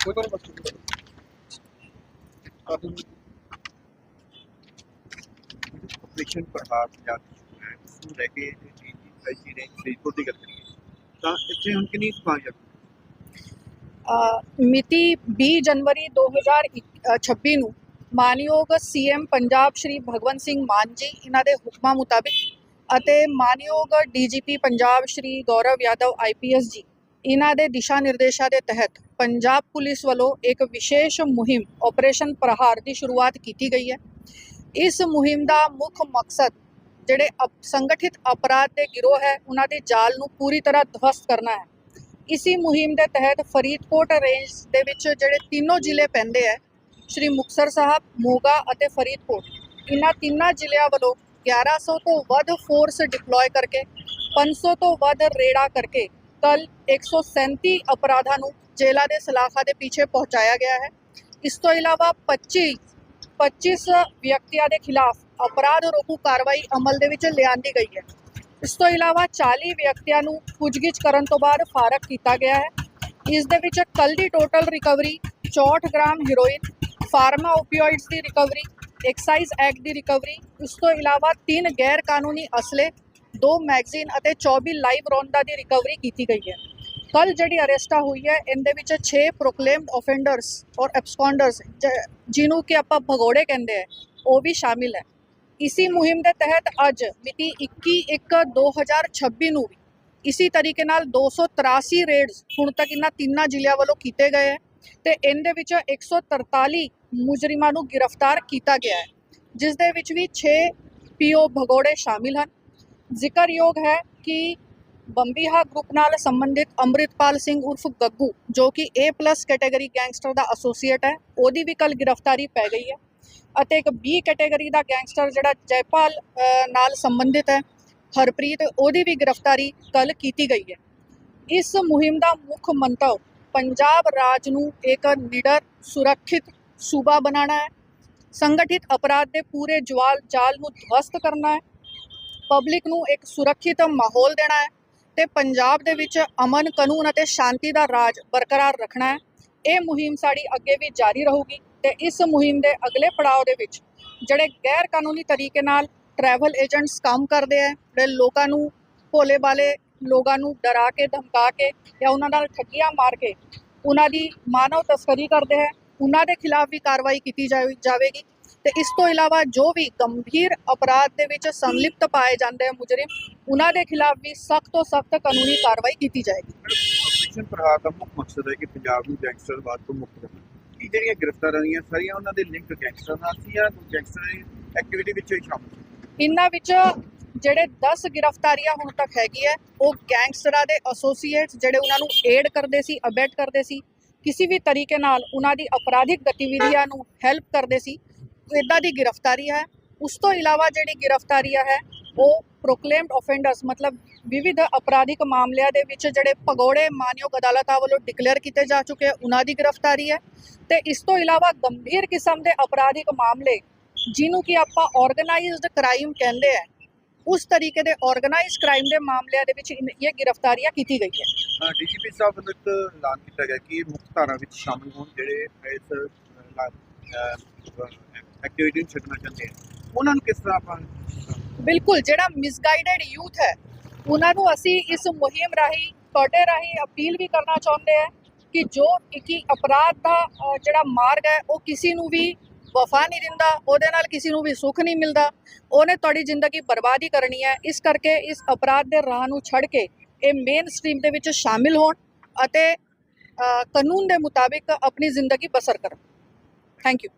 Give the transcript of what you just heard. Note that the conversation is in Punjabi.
ਕੋਈ ਤਾਂ ਬਸ ਆਦਮ ਆਪਰੇਸ਼ਨ ਪ੍ਰਹਾਰ ਪੰਜਾਬ ਨੂੰ ਲੈ ਕੇ ਜੀ ਜੀ ਨੇ ਫਰੀਦਕੋਟ ਦੀ ਗੱਲ ਕਰੀਏ ਤਾਂ ਇੱਥੇ ਹੁਣ ਕਿੰਨੀ ਕਾਮਯਾਬ ਮਿਤੀ 20 ਜਨਵਰੀ 2026 ਨੂੰ ਮਾਨਯੋਗ ਸੀਐਮ ਪੰਜਾਬ ਸ਼੍ਰੀ ਭਗਵੰਤ ਸਿੰਘ ਮਾਨ ਜੀ ਇਹਨਾਂ ਦੇ ਹੁਕਮਾਂ ਮੁਤਾਬਿਕ ਅਤੇ ਮਾਨਯੋਗ ਡੀਜੀਪੀ ਪੰਜਾਬ ਸ਼੍ਰੀ ਗੌਰਵ ਯਾਦਵ ਆਈਪੀਐਸ ਜੀ ਇਹਨਾਂ ਦੇ ਦਿਸ਼ਾ ਨਿਰਦੇਸ਼ਾਂ ਦੇ ਤਹਿਤ ਪੰਜਾਬ ਪੁਲਿਸ ਵੱਲੋਂ ਇੱਕ ਵਿਸ਼ੇਸ਼ ਮੁਹਿੰਮ ਆਪਰੇਸ਼ਨ ਪ੍ਰਹਾਰ ਦੀ ਸ਼ੁਰੂਆਤ ਕੀਤੀ ਗਈ ਹੈ। ਇਸ ਮੁਹਿੰਮ ਦਾ ਮੁੱਖ ਮਕਸਦ ਜਿਹੜੇ ਅਪ- ਸੰਗਠਿਤ ਅਪਰਾਧ ਦੇ ਗਿਰੋਹ ਹੈ, ਉਹਨਾਂ ਦੇ ਜਾਲ ਨੂੰ ਪੂਰੀ ਤਰ੍ਹਾਂ ਧਵਸਤ ਕਰਨਾ ਹੈ। ਇਸੀ ਮੁਹਿੰਮ ਦੇ ਤਹਿਤ ਫਰੀਦਕੋਟ ਰੇਂਜ ਦੇ ਵਿੱਚ ਜਿਹੜੇ ਤਿੰਨੋਂ ਜ਼ਿਲ੍ਹੇ ਪੈਂਦੇ ਹੈ, ਸ਼੍ਰੀ ਮੁਕਤਸਰ ਸਾਹਿਬ, ਮੋਗਾ ਅਤੇ ਫਰੀਦਕੋਟ, ਇਹਨਾਂ ਤਿੰਨਾਂ ਜ਼ਿਲ੍ਹਿਆਂ ਵੱਲੋਂ 1100 ਤੋਂ ਵੱਧ ਫੋਰਸ ਡਿਪਲੋਏ ਕਰਕੇ 500 ਤੋਂ ਵੱਧ ਰੇੜਾ ਕਰਕੇ ਕੱਲ 137 ਅਪਰਾਧਾਂ ਨੂੰ ਜੇਲ੍ਹਾਂ ਦੇ ਸਲਾਖਾਂ ਦੇ ਪਿੱਛੇ ਪਹੁੰਚਾਇਆ ਗਿਆ ਹੈ। ਇਸ ਤੋਂ ਇਲਾਵਾ 25 25 ਵਿਅਕਤੀਆਂ ਦੇ ਖਿਲਾਫ ਅਪਰਾਧ ਰੋਕੂ ਕਾਰਵਾਈ ਅਮਲ ਦੇ ਵਿੱਚ ਲਿਆਂਦੀ ਗਈ ਹੈ। ਇਸ ਤੋਂ ਇਲਾਵਾ 40 ਵਿਅਕਤੀਆਂ ਨੂੰ ਪੁੱਛਗਿੱਛ ਕਰਨ ਤੋਂ ਬਾਅਦ ਫਾਰਗ ਕੀਤਾ ਗਿਆ ਹੈ। ਇਸ ਦੇ ਵਿੱਚ ਕੱਲ ਦੀ total recovery 64 gram heroin pharma opioids ਦੀ ਰਿਕਵਰੀ ਐਕਸਾਈਜ਼ ਐਕਟ ਦੀ ਰਿਕਵਰੀ ਇਸ ਤੋਂ ਇਲਾਵਾ ਤਿੰਨ ਗੈਰ ਕਾਨੂੰਨੀ ਅਸਲੇ ਦੋ ਮੈਗਜ਼ੀਨ ਅਤੇ 24 ਲਾਈਵ ਰੌਂਦਾ ਦੀ ਰਿਕਵਰੀ ਕੀਤੀ ਗਈ ਹੈ। ਕੱਲ ਜਿਹੜੀ ਅਰੈਸਟਾ ਹੋਈ ਹੈ, ਇਹਦੇ ਵਿੱਚ 6 ਪ੍ਰੋਕਲੇਮਡ ਆਫੈਂਡਰਸ ਔਰ ਐਬਸਕੌਂਡਰਸ ਜਿਹਨੂੰ ਕਿ ਆਪਾਂ ਭਗੌੜੇ ਕਹਿੰਦੇ ਆ, ਉਹ ਵੀ ਸ਼ਾਮਿਲ ਹੈ। ਇਸੀ ਮੁਹਿੰਮ ਦੇ ਤਹਿਤ ਅੱਜ ਮਿਤੀ 21/1/2026 ਨੂੰ ਵੀ ਇਸੀ ਤਰੀਕੇ ਨਾਲ 283 ਰੇਡਸ ਹੁਣ ਤੱਕ ਇਹਨਾਂ ਤਿੰਨਾਂ ਜ਼ਿਲ੍ਹਿਆਂ ਵੱਲੋਂ ਕੀਤੇ ਗਏ ਹੈ ਤੇ ਇਹਦੇ ਵਿੱਚ 143 ਮੁਜਰਿਮਾਂ ਨੂੰ ਗ੍ਰਿਫਤਾਰ ਕੀਤਾ ਗਿਆ ਹੈ, ਜਿਸ ਦੇ ਵਿੱਚ ਵੀ 6 ਪੀਓ ਭਗੌੜੇ ਸ਼ਾਮਿਲ ਹਨ। ਜ਼ਿਕਰਯੋਗ ਹੈ ਕਿ ਬੰਬੀਹਾ ਗਰੁੱਪ ਨਾਲ ਸੰਬੰਧਿਤ ਅੰਮ੍ਰਿਤਪਾਲ ਸਿੰਘ ਉਰਫ ਗੱਗੂ, ਜੋ ਕਿ A+ ਕੈਟਾਗਰੀ ਗੈਂਗਸਟਰ ਦਾ ਐਸੋਸੀਏਟ ਹੈ, ਉਹਦੀ ਵੀ ਕੱਲ ਗ੍ਰਿਫਤਾਰੀ ਪੈ ਗਈ ਹੈ ਅਤੇ ਇੱਕ B ਕੈਟਾਗਰੀ ਦਾ ਗੈਂਗਸਟਰ ਜਿਹੜਾ ਜੈਪਾਲ ਨਾਲ ਸੰਬੰਧਿਤ ਹੈ, ਹਰਪ੍ਰੀਤ, ਉਹਦੀ ਵੀ ਗ੍ਰਿਫਤਾਰੀ ਕੱਲ ਕੀਤੀ ਗਈ ਹੈ। ਇਸ ਮੁਹਿੰਮ ਦਾ ਮੁੱਖ ਮੰਤਵ ਪੰਜਾਬ ਰਾਜ ਨੂੰ ਇੱਕ ਨਿਡਰ ਸੁਰੱਖਿਅਤ ਸੂਬਾ ਬਣਾਉਣਾ ਹੈ, ਸੰਗਠਿਤ ਅਪਰਾਧ ਦੇ ਪੂਰੇ ਜਵਾਲ ਜਾਲ ਨੂੰ ਧਵਸਤ ਕਰਨਾ ਹੈ ਪਬਲਿਕ ਨੂੰ ਇੱਕ ਸੁਰੱਖਿਅਤ ਮਾਹੌਲ ਦੇਣਾ ਹੈ ਤੇ ਪੰਜਾਬ ਦੇ ਵਿੱਚ ਅਮਨ, ਕਾਨੂੰਨ ਅਤੇ ਸ਼ਾਂਤੀ ਦਾ ਰਾਜ ਬਰਕਰਾਰ ਰੱਖਣਾ ਹੈ। ਇਹ ਮੁਹਿੰਮ ਸਾਡੀ ਅੱਗੇ ਵੀ ਜਾਰੀ ਰਹੂਗੀ ਤੇ ਇਸ ਮੁਹਿੰਮ ਦੇ ਅਗਲੇ ਪੜਾਅ ਦੇ ਵਿੱਚ ਜਿਹੜੇ ਗੈਰ ਕਾਨੂੰਨੀ ਤਰੀਕੇ ਨਾਲ ਟਰੈਵਲ ਏਜੰਟਸ ਕੰਮ ਕਰਦੇ ਆ, ਜਿਹੜੇ ਲੋਕਾਂ ਨੂੰ ਭੋਲੇ ਵਾਲੇ ਲੋਕਾਂ ਨੂੰ ਡਰਾ ਕੇ, ਧਮਕਾ ਕੇ ਜਾਂ ਉਹਨਾਂ ਨਾਲ ਠੱਗੀਆਂ ਮਾਰ ਕੇ ਉਹਨਾਂ ਦੀ ਮਾਨਵ ਤਸਕਰੀ ਕਰਦੇ ਹੈ ਉਹਨਾਂ ਦੇ ਖਿਲਾਫ ਵੀ ਕਾਰਵਾਈ ਕੀਤੀ ਜਾਵੇਗੀ। ਤੇ ਇਸ ਤੋਂ ਇਲਾਵਾ ਜੋ ਵੀ ਗੰਭੀਰ ਅਪਰਾਧ ਦੇ ਵਿੱਚ ਸੰਲਿਪਤ ਪਾਏ ਜਾਂਦੇ ਆ ਮੁਜਰਮ ਉਹਨਾਂ ਦੇ ਖਿਲਾਫ ਵੀ ਸਖਤ ਤੋਂ ਸਖਤ ਕਾਨੂੰਨੀ ਕਾਰਵਾਈ ਕੀਤੀ ਜਾਏਗੀ। ਆਪਰੇਸ਼ਨ ਪ੍ਰਹਾਰ ਦਾ ਮੁੱਖ ਮਕਸਦ ਹੈ ਕਿ ਪੰਜਾਬ ਨੂੰ ਗੈਂਗਸਟਰਵਾਦ ਤੋਂ ਮੁਕਤ ਕਰਨਾ ਕੀ ਜਿਹੜੀਆਂ ਗ੍ਰਿਫਤਾਰਾਂ ਦੀਆਂ ਸਾਰੀਆਂ ਉਹਨਾਂ ਦੇ ਲਿੰਕ ਗੈਂਗਸਟਰ ਨਾਲ ਸੀ ਜਾਂ ਗੈਂਗਸਟਰ ਐਕਟੀਵਿਟੀ ਵਿੱਚ ਹੀ ਸ਼ਾਮਲ ਇਹਨਾਂ ਵਿੱਚ ਜਿਹੜੇ 10 ਗ੍ਰਿਫਤਾਰੀਆਂ ਹੁਣ ਤੱਕ ਹੈਗੀ ਹੈ ਉਹ ਗੈਂਗਸਟਰਾਂ ਦੇ ਐਸੋਸੀਏਟਸ ਜਿਹੜੇ ਉਹਨਾਂ ਨੂੰ ਏਡ ਕਰਦੇ ਸੀ ਅਬੈਟ ਕਰਦੇ ਸੀ ਕਿਸੇ ਵੀ ਤਰੀਕੇ ਨਾਲ ਉਹਨਾਂ ਦੀ ਅਪਰਾਧਿਕ ਗਤੀਵਿਧੀਆਂ ਨੂੰ ਹੈਲਪ ਕਰਦੇ ਸੀ ਇਦਾਂ ਦੀ ਗ੍ਰਿਫਤਾਰੀ ਹੈ। ਉਸ ਤੋਂ ਇਲਾਵਾ ਜਿਹੜੀ ਗ੍ਰਿਫਤਾਰੀਆਂ ਹੈ, ਉਹ ਪ੍ਰੋਕਲੇਮਡ ਆਫੈਂਡਰਸ ਮਤਲਬ ਵਿਵਿਧ ਅਪਰਾਧਿਕ ਮਾਮਲਿਆਂ ਦੇ ਵਿੱਚ ਜਿਹੜੇ ਭਗੌੜੇ ਮਾਨਯੋਗ ਅਦਾਲਤਾਂ ਵੱਲੋਂ ਡਿਕਲੇਅਰ ਕੀਤੇ ਜਾ ਚੁੱਕੇ ਉਹਨਾਂ ਦੀ ਗ੍ਰਿਫਤਾਰੀ ਹੈ। ਤੇ ਇਸ ਤੋਂ ਇਲਾਵਾ ਗੰਭੀਰ ਕਿਸਮ ਦੇ ਅਪਰਾਧਿਕ ਮਾਮਲੇ, ਜਿਹਨੂੰ ਕਿ ਆਪਾਂ ਆਰਗੇਨਾਈਜ਼ਡ ਕ੍ਰਾਈਮ ਕਹਿੰਦੇ ਆ, ਉਸ ਤਰੀਕੇ ਦੇ ਆਰਗੇਨਾਈਜ਼ਡ ਕ੍ਰਾਈਮ ਦੇ ਮਾਮਲਿਆਂ ਦੇ ਵਿੱਚ ਇਹ ਗ੍ਰਿਫਤਾਰੀਆਂ ਕੀਤੀ ਗਈ ਹੈ। ਡੀਜੀਪੀ ਸਾਹਿਬ ਵੱਲੋਂ ਇੱਕ ਐਲਾਨ ਕੀਤਾ ਗਿਆ ਕਿ ਮੁੱਖ ਧਾਰਾ ਵਿੱਚ ਸ਼ਾਮਲ ਹੋਣ ਜਿਹੜੇ ਇਸ ਐਕਟੀਵਿਟੀ ਨੂੰ ਛੱਡਣਾ ਚਾਹੁੰਦੇ ਆ। ਉਹਨਾਂ ਨੂੰ ਕਿਸ ਤਰ੍ਹਾਂ ਆਪਾਂ ਬਿਲਕੁਲ, ਜਿਹੜਾ ਮਿਸਗਾਈਡਡ ਯੂਥ ਹੈ, ਉਹਨਾਂ ਨੂੰ ਅਸੀਂ ਇਸ ਮੁਹਿੰਮ ਰਾਹੀਂ, ਤੁਹਾਡੇ ਰਾਹੀਂ ਅਪੀਲ ਵੀ ਕਰਨਾ ਚਾਹੁੰਦੇ ਆ ਕਿ ਜੋ ਕਿ ਅਪਰਾਧ ਦਾ ਜਿਹੜਾ ਮਾਰਗ ਹੈ, ਉਹ ਕਿਸੇ ਨੂੰ ਵੀ ਵਫਾ ਨਹੀਂ ਦਿੰਦਾ, ਉਹਦੇ ਨਾਲ ਕਿਸੇ ਨੂੰ ਵੀ ਸੁੱਖ ਨਹੀਂ ਮਿਲਦਾ। ਉਹਨੇ ਤੁਹਾਡੀ ਜ਼ਿੰਦਗੀ ਬਰਬਾਦ ਹੀ ਕਰਨੀ ਹੈ। ਇਸ ਕਰਕੇ ਇਸ ਅਪਰਾਧ ਦੇ ਰਾਹ ਨੂੰ ਛੱਡ ਕੇ ਇਹ ਮੇਨ ਸਟ੍ਰੀਮ ਦੇ ਵਿੱਚ ਸ਼ਾਮਿਲ ਹੋਣ ਅਤੇ ਕਾਨੂੰਨ ਦੇ ਮੁਤਾਬਿਕ ਆਪਣੀ ਜ਼ਿੰਦਗੀ ਬਸਰ ਕਰਨ। Thank you